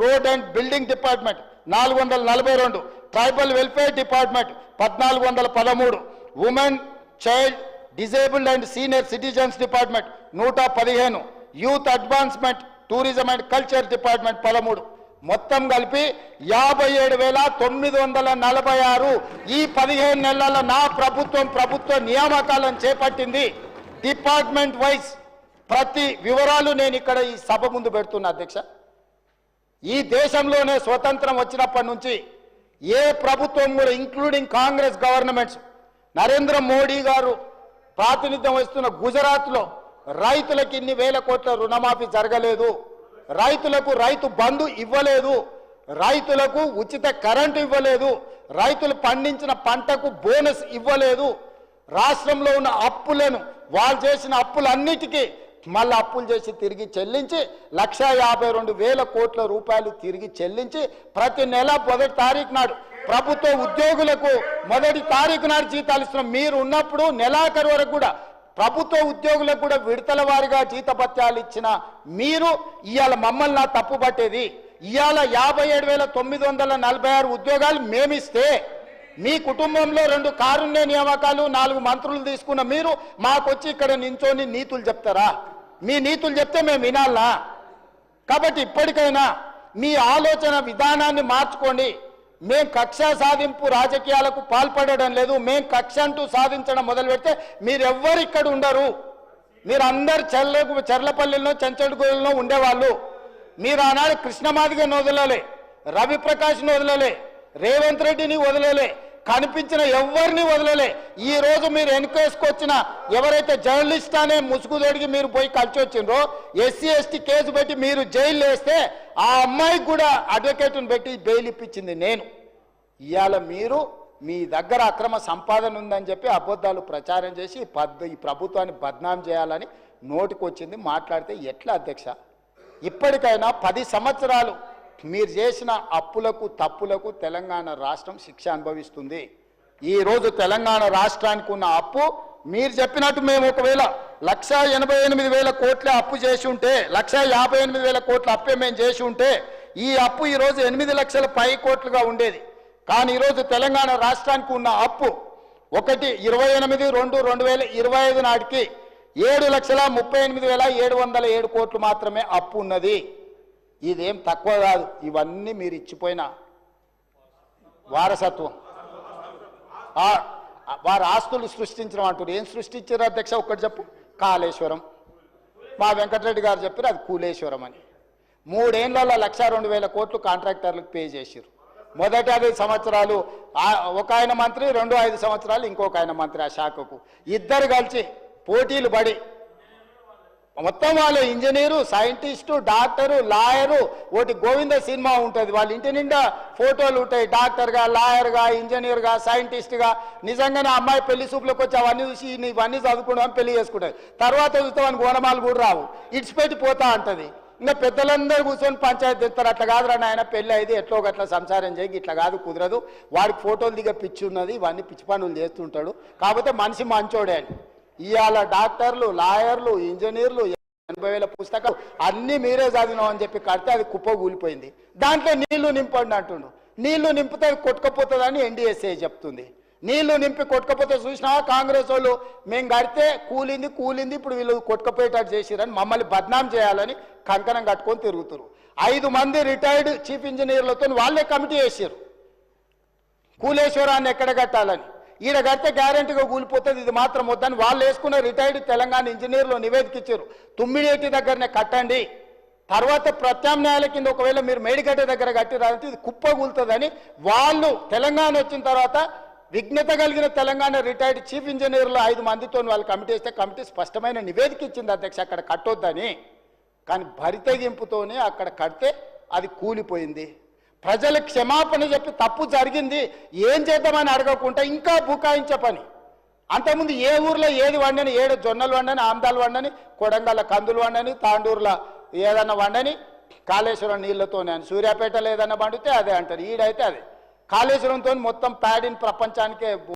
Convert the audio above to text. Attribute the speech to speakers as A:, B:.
A: Road and building department నాలుగు వందల నలభై రెండు. ట్రైబల్ వెల్ఫేర్ డిపార్ట్మెంట్ పద్నాలుగు వందల పదమూడు. Women child disabled and senior citizens department నూట పదిహేను. Youth advancement tourism and culture department పదమూడు. మొత్తం కలిపి యాభై ఏడు వేల తొమ్మిది వందల నలభై ఆరు. ఈ పదిహేను నెలల నా ప్రభుత్వం ప్రభుత్వ నియామకాలను చేపట్టింది. డిపార్ట్మెంట్ వైజ్ ప్రతి వివరాలు నేను ఇక్కడ ఈ సభ ముందు పెడుతున్నా అధ్యక్ష. ఈ దేశంలోనే స్వతంత్రం వచ్చినప్పటి నుంచి ఏ ప్రభుత్వం కూడా ఇంక్లూడింగ్ కాంగ్రెస్ గవర్నమెంట్స్ నరేంద్ర మోడీ గారు ప్రాతినిధ్యం వహిస్తున్న గుజరాత్లో రైతులకు ఇన్ని వేల కోట్ల రుణమాఫీ జరగలేదు. రైతులకు రైతు బంధు ఇవ్వలేదు. రైతులకు ఉచిత కరెంటు ఇవ్వలేదు. రైతులు పండించిన పంటకు బోనస్ ఇవ్వలేదు. రాష్ట్రంలో ఉన్న అప్పులను వాళ్ళు చేసిన అప్పులన్నిటికీ మళ్ళీ అప్పులు చేసి తిరిగి చెల్లించి లక్ష యాభై రెండు వేల కోట్ల రూపాయలు తిరిగి చెల్లించి ప్రతి నెల మొదటి తారీఖు నాడు ప్రభుత్వ ఉద్యోగులకు మొదటి తారీఖు నాడు జీతాలు ఇస్తున్నాం. మీరు ఉన్నప్పుడు నెలాఖరు వరకు కూడా ప్రభుత్వ ఉద్యోగులకు కూడా విడతల వారిగా జీతభత్యాలు ఇచ్చిన మీరు ఇవాళ మమ్మల్ని నా తప్పు పట్టేది. ఇవాళ యాభై ఏడు వేల తొమ్మిది వందల నలభై ఆరు ఉద్యోగాలు మేమిస్తే మీ కుటుంబంలో రెండు కారుణ్య నియామకాలు నాలుగు మంత్రులు తీసుకున్న మీరు మాకొచ్చి ఇక్కడ నించోని నీతులు చెప్తారా? మీ నీతులు చెప్తే మేము వినాలా? కాబట్టి ఇప్పటికైనా మీ ఆలోచన విధానాన్ని మార్చుకోండి మేం కక్ష సాధింపు రాజకీయాలకు పాల్పడడం లేదు మేం కక్ష అంటూ సాధించడం మొదలు పెడితే మీరెవ్వరు ఇక్కడ ఉండరు. మీరు అందరు చెర్ల చెర్లపల్లిలో చెంచడుగూడలో ఉండేవాళ్ళు. మీరు ఆనాడు కృష్ణమాదిగని వదలలే రవిప్రకాష్ని వదలలే రేవంత్ రెడ్డిని వదలలే కనిపించిన ఎవరిని వదలలే. ఈ రోజు మీరు వెనుకేసుకొచ్చిన ఎవరైతే జర్నలిస్ట్ అనే ముసుగుతోడికి మీరు పోయి కలిసి వచ్చిండ్రో ఎస్సీ ఎస్టీ కేసు పెట్టి మీరు జైలు వేస్తే ఆ అమ్మాయికి కూడా అడ్వకేట్ని పెట్టి బెయిల్ ఇప్పించింది నేను. ఇవాళ మీరు మీ దగ్గర అక్రమ సంపాదన ఉందని చెప్పి అబద్ధాలు ప్రచారం చేసి ఈ ఈ ప్రభుత్వాన్ని బద్నాం చేయాలని నోటికొచ్చింది మాట్లాడితే ఎట్లా అధ్యక్ష? ఇప్పటికైనా పది సంవత్సరాలు మీరు చేసిన అప్పులకు తప్పులకు తెలంగాణ రాష్ట్రం శిక్ష అనుభవిస్తుంది. ఈరోజు తెలంగాణ రాష్ట్రానికి ఉన్న అప్పు మీరు చెప్పినట్టు మేము ఒకవేళ లక్ష ఎనభై ఎనిమిది వేల కోట్ల అప్పు చేసి ఉంటే లక్ష యాభై ఎనిమిది వేల కోట్ల అప్పే మేము చేసి ఉంటే ఈ అప్పు ఈరోజు ఎనిమిది లక్షల పై కోట్లుగా ఉండేది. కానీ ఈరోజు తెలంగాణ రాష్ట్రానికి ఉన్న అప్పు ఒకటి ఇరవై ఎనిమిది రెండు రెండు వేల ఇరవై ఐదు నాటికి ఏడు లక్షల ముప్పై ఎనిమిది వేల ఏడు వందల ఏడు కోట్లు మాత్రమే అప్పు ఉన్నది. ఇదేం తక్కువ కాదు. ఇవన్నీ మీరు ఇచ్చిపోయిన వారసత్వం. వారి ఆస్తులు సృష్టించడం అంటారు ఏం సృష్టించారు అధ్యక్ష? ఒక్కటి చెప్పు. కాళేశ్వరం. మా వెంకటరెడ్డి గారు చెప్పారు అది కూలేశ్వరం అని. మూడేళ్ళలో లక్ష రెండు వేల కోట్లు కాంట్రాక్టర్లకు పే చేసిరు మొదటి ఐదు సంవత్సరాలు ఒక ఆయన మంత్రి రెండు ఐదు సంవత్సరాలు ఇంకొక ఆయన మంత్రి ఆ శాఖకు. ఇద్దరు కలిసి పోటీలు పడి మొత్తం వాళ్ళు ఇంజనీరు సైంటిస్టు డాక్టరు లాయరు ఒకటి గోవింద సినిమా ఉంటుంది. వాళ్ళ ఇంటి నిండా ఫోటోలు ఉంటాయి. డాక్టర్గా లాయర్గా ఇంజనీర్గా సైంటిస్ట్గా. నిజంగానే అమ్మాయి పెళ్ళి సూపులకు వచ్చి అవన్నీ చూసి ఇవన్నీ చదువుకుంటాం పెళ్ళి చేసుకుంటాయి తర్వాత చూస్తామని గోనమాలు కూడా రావు. ఇడిచిపెట్టి పోతా అంటది ఇంకా పెద్దలందరూ కూర్చొని పంచాయతీ తెస్తారు. అట్లా కాదురా నాయన పెళ్ళి అయితే ఎట్లో గట్లా సంసారం చేయి. ఇట్లా కాదు కుదరదు. వాడికి ఫోటోలు దిగ పిచ్చి ఉన్నది. ఇవన్నీ పిచ్చి పనులు చేస్తుంటాడు. కాకపోతే మనిషి మంచోడే అని. ఇవాళ డాక్టర్లు లాయర్లు ఇంజనీర్లు ఎనభై వేల పుస్తకాలు అన్నీ మీరే చదివినాం అని చెప్పి కడితే అది కుప్ప కూలిపోయింది దాంట్లో నీళ్ళు నింపండి అంటుండు. నీళ్ళు నింపితే అది కొట్టుకపోతుందని ఎన్డీఎస్ఏ చెప్తుంది. నీళ్ళు నింపి కొట్టుకపోతే చూసినా కాంగ్రెస్ వాళ్ళు? మేము కడితే కూలింది కూలింది ఇప్పుడు వీళ్ళు కొట్టుకపోయేటట్టు చేసిరని మమ్మల్ని బద్నాం చేయాలని కంకణం కట్టుకొని తిరుగుతారు. ఐదు మంది రిటైర్డ్ చీఫ్ ఇంజనీర్లతో వాళ్ళే కమిటీ వేసారు కూలేశ్వరాన్ని ఎక్కడ కట్టాలని? ఈడ కడితే గ్యారంటీగా కూలిపోతుంది ఇది మాత్రం వద్దని వాళ్ళు వేసుకున్న రిటైర్డ్ తెలంగాణ ఇంజనీర్లు నివేదిక ఇచ్చారు తుమ్మిడేటి దగ్గరనే కట్టండి. తర్వాత ప్రత్యామ్నాయాల కింద ఒకవేళ మీరు మేడిగడ్డ దగ్గర కట్టిరాదంటే ఇది కుప్ప కూలుతుందని వాళ్ళు తెలంగాణ వచ్చిన తర్వాత విఘ్నత కలిగిన తెలంగాణ రిటైర్డ్ చీఫ్ ఇంజనీర్లు ఐదు మందితో వాళ్ళు కమిటీ వేస్తే కమిటీ స్పష్టమైన నివేదిక ఇచ్చింది అధ్యక్ష అక్కడ కట్టొద్దని. కానీ భరితగింపుతోనే అక్కడ కడితే అది కూలిపోయింది. ప్రజలు క్షమాపణ చెప్పి తప్పు జరిగింది ఏం చేద్దామని అడగకుండా ఇంకా బుకాయించే పని. అంతకుముందు ఏ ఊర్లో ఏది వండని ఏడు జొన్నలు వండని ఆమ్దాలు వండని కొడంగల కందులు వండని తాండూరులో ఏదన్నా వండని కాళేశ్వరం నీళ్ళతోనే అని సూర్యాపేటలో ఏదన్నా వండితే అదే అంటారు. ఈడైతే అదే. కాళేశ్వరంతో మొత్తం ప్యాడిన్ ప్రపంచానికే